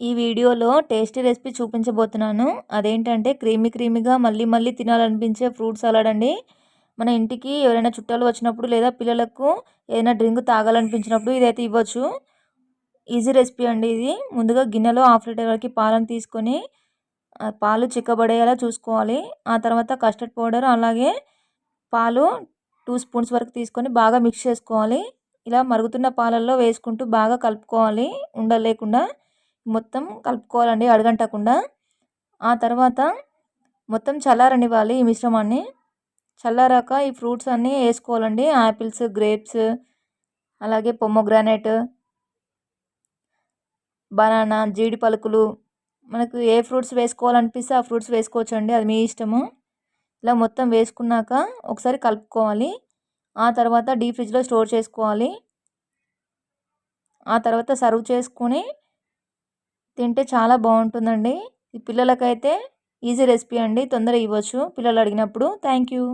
ఈ వీడియోలో tasty recipe చూపించబోతున్నాను. అదేంటంటే క్రీమీ క్రీమీగా మళ్ళీ మళ్ళీ తినాలనిపించే ఫ్రూట్ సలాడ్ అండి. మన ఇంటికి ఎవరైనా చుట్టాలు వచ్చినప్పుడు లేదా పిల్లలకు ఏదైనా డ్రింక్ తాగాలనిపించినప్పుడు ఇదైతే ఇవ్వచ్చు. ఈజీ రెసిపీ అండి ఇది. ముందుగా గిన్నెలో హాఫ్ లీటర్ వరకు పాలను తీసుకొని పాలు చిక్కబడేలా చూసుకోవాలి. ఆ తర్వాత కస్టర్డ్ పౌడర్ అలాగే పాలు టూ స్పూన్స్ వరకు తీసుకొని బాగా మిక్స్ చేసుకోవాలి. ఇలా మరుగుతున్న పాలల్లో వేసుకుంటూ బాగా కలుపుకోవాలి. ఉండలేకుండా మొత్తం కలుపుకోవాలండి అడగంటకుండా. ఆ తర్వాత మొత్తం చల్లారనివ్వాలి ఈ మిశ్రమాన్ని. చల్లారాక ఈ ఫ్రూట్స్ అన్నీ వేసుకోవాలండి. యాపిల్స్ గ్రేప్స్ అలాగే పొమ్మగ్రానైట్ బనానా జీడి పలుకులు మనకు ఏ ఫ్రూట్స్ వేసుకోవాలనిపిస్తే ఆ ఫ్రూట్స్ వేసుకోవచ్చండి అది మీ ఇష్టము. ఇలా మొత్తం వేసుకున్నాక ఒకసారి కలుపుకోవాలి. ఆ తర్వాత డీప్ ఫ్రిడ్జ్లో స్టోర్ చేసుకోవాలి. ఆ తర్వాత సర్వ్ చేసుకొని తింటే చాలా బాగుంటుందండి. పిల్లలకైతే ఈజీ రెసిపీ అండి. తొందరగా ఇవ్వచ్చు పిల్లలు అడిగినప్పుడు. Thank you